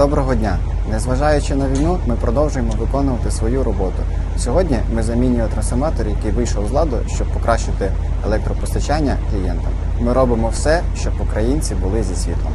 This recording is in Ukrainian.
Доброго дня! Незважаючи на війну, ми продовжуємо виконувати свою роботу. Сьогодні ми замінюємо трансформатор, який вийшов з ладу, щоб покращити електропостачання клієнтам. Ми робимо все, щоб українці були зі світлом.